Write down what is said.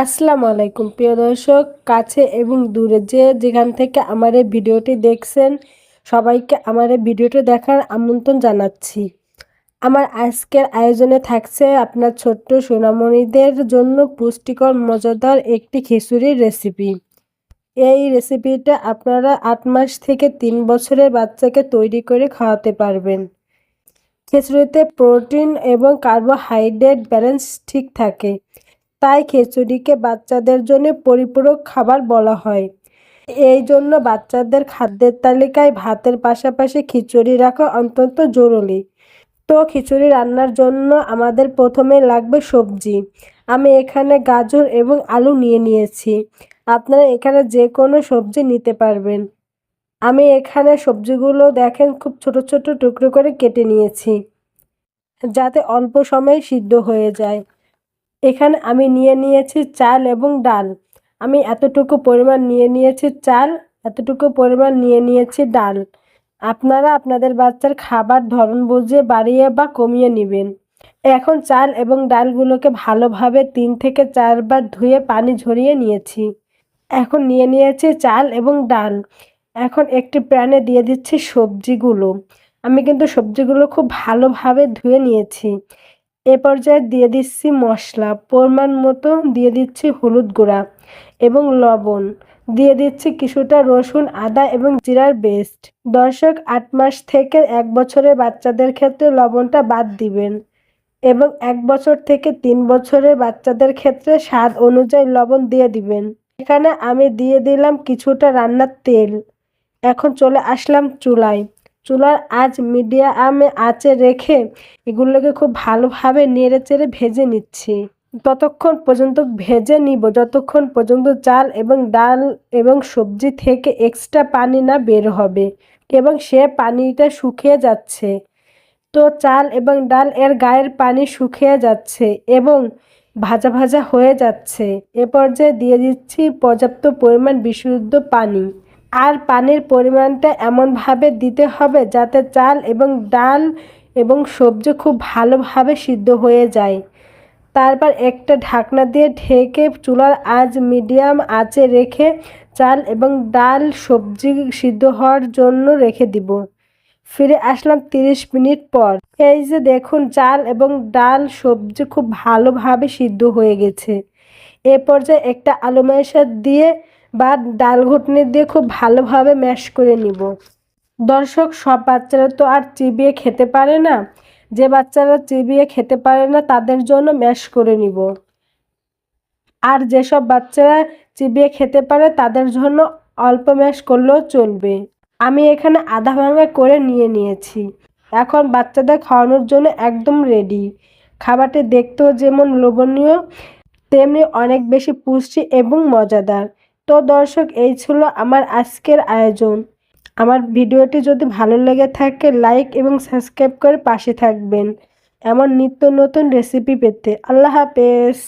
আসসালামু আলাইকুম, প্রিয় দর্শক, কাছে এবং দূরে যে যেখান থেকে আমার এই ভিডিওটি দেখছেন, সবাইকে আমার এই ভিডিওটি দেখার আমন্ত্রণ জানাচ্ছি। আমার আজকের আয়োজনে থাকছে আপনার ছোট্ট সোনামণিদের জন্য পুষ্টিকর, মজাদার একটি খিচুড়ির রেসিপি এই রেসিপিটা আপনারা আট মাস থেকে তিন বছরের বাচ্চাকে তৈরি করে খাওয়াতে পারবেন। খিচুড়িতে প্রোটিন এবং কার্বোহাইড্রেট ব্যালেন্স ঠিক থাকে। তাই খিচুড়িকে বাচ্চাদের জন্য পরিপূরক খাবার বলা হয়। এই জন্য বাচ্চাদের খাদ্যের তালিকায় ভাতের পাশাপাশি খিচুড়ি রাখা অত্যন্ত জরুরি। তো খিচুড়ি রান্নার জন্য আমাদের প্রথমে লাগবে সবজি। আমি এখানে গাজর এবং আলু নিয়ে নিয়েছি। আপনারা এখানে যে কোনো সবজি নিতে পারবেন। আমি এখানে সবজিগুলো দেখেন খুব ছোট ছোট টুকরো করে কেটে নিয়েছি। যাতে অল্প সময়ে সিদ্ধ হয়ে যায়। এখানে আমি নিয়ে নিয়েছি চাল এবং ডাল। আমি এতটুকু পরিমাণ নিয়ে নিয়েছি চাল, এতটুকু পরিমাণ নিয়ে নিয়েছি ডাল। আপনারা আপনাদের বাচ্চার খাবার ধরন বুঝে বাড়িয়ে বা কমিয়ে নেবেন। এখন চাল এবং ডালগুলোকে ভালোভাবে তিন থেকে চারবার ধুয়ে পানি ঝরিয়ে নিয়েছি। এখন নিয়ে নিয়েছি চাল এবং ডাল। এখন একটি প্যানে দিয়ে দিচ্ছি সবজিগুলো। আমি কিন্তু সবজিগুলো খুব ভালোভাবে ধুয়ে নিয়েছি। এ পর্যায়ে দিয়ে দিচ্ছি মশলা, পরিমাণ মতো দিয়ে দিচ্ছি হলুদ গুঁড়া এবং লবণ। দিয়ে দিচ্ছি কিছুটা রসুন, আদা এবং জিরার বেস্ট দর্শক আট মাস থেকে এক বছরের বাচ্চাদের ক্ষেত্রে লবণটা বাদ দিবেন এবং এক বছর থেকে তিন বছরের বাচ্চাদের ক্ষেত্রে স্বাদ অনুযায়ী লবণ দিয়ে দিবেন। এখানে আমি দিয়ে দিলাম কিছুটা রান্নার তেল। এখন চলে আসলাম চুলায়। চুলার আঁচ মিডিয়ামে আঁচে রেখে এগুলোকে খুব ভালোভাবে নেড়ে চেড়ে ভেজে নিচ্ছি। ততক্ষণ পর্যন্ত ভেজে নিব। যতক্ষণ পর্যন্ত চাল এবং ডাল এবং সবজি থেকে এক্সট্রা পানি না বের হবে এবং সে পানিটা শুকিয়ে যাচ্ছে। তো চাল এবং ডাল এর গায়ের পানি শুকিয়ে যাচ্ছে এবং ভাজা ভাজা হয়ে যাচ্ছে। এ পর্যায়ে দিয়ে দিচ্ছি পর্যাপ্ত পরিমাণ বিশুদ্ধ পানি। আর পানির পরিমাণটা এমনভাবে দিতে হবে যাতে চাল এবং ডাল এবং সবজি খুব ভালোভাবে সিদ্ধ হয়ে যায়। তারপর একটা ঢাকনা দিয়ে ঢেকে চুলার আঁচ মিডিয়াম আঁচে রেখে চাল এবং ডাল সবজি সিদ্ধ হওয়ার জন্য রেখে দিব। ফিরে আসলাম তিরিশ মিনিট পর। এই যে দেখুন, চাল এবং ডাল সবজি খুব ভালোভাবে সিদ্ধ হয়ে গেছে। এ পর্যায়ে একটা আলু মেশা দিয়ে বা ডাল ঘুটনি দিয়ে খুব ভালোভাবে ম্যাশ করে নিব। দর্শক, সব বাচ্চারা তো আর চিবিয়ে খেতে পারে না। যে বাচ্চারা চিবিয়ে খেতে পারে না, তাদের জন্য ম্যাশ করে নিব। আর যেসব বাচ্চারা চিবিয়ে খেতে পারে, তাদের জন্য অল্প ম্যাশ করলেও চলবে। আমি এখানে আধা ভাঙা করে নিয়ে নিয়েছি। এখন বাচ্চাদের খাওয়ানোর জন্য একদম রেডি খাবারটি দেখতেও যেমন লোভনীয়, তেমনি অনেক বেশি পুষ্টি এবং মজাদার। তো দর্শক, এই ছিল আমার আজকের আয়োজন। আমার ভিডিওটি যদি ভালো লেগে থাকে, লাইক এবং সাবস্ক্রাইব করে পাশে থাকবেন। এমন নিত্য নতুন রেসিপি পেতে। আল্লাহ হাফেজ।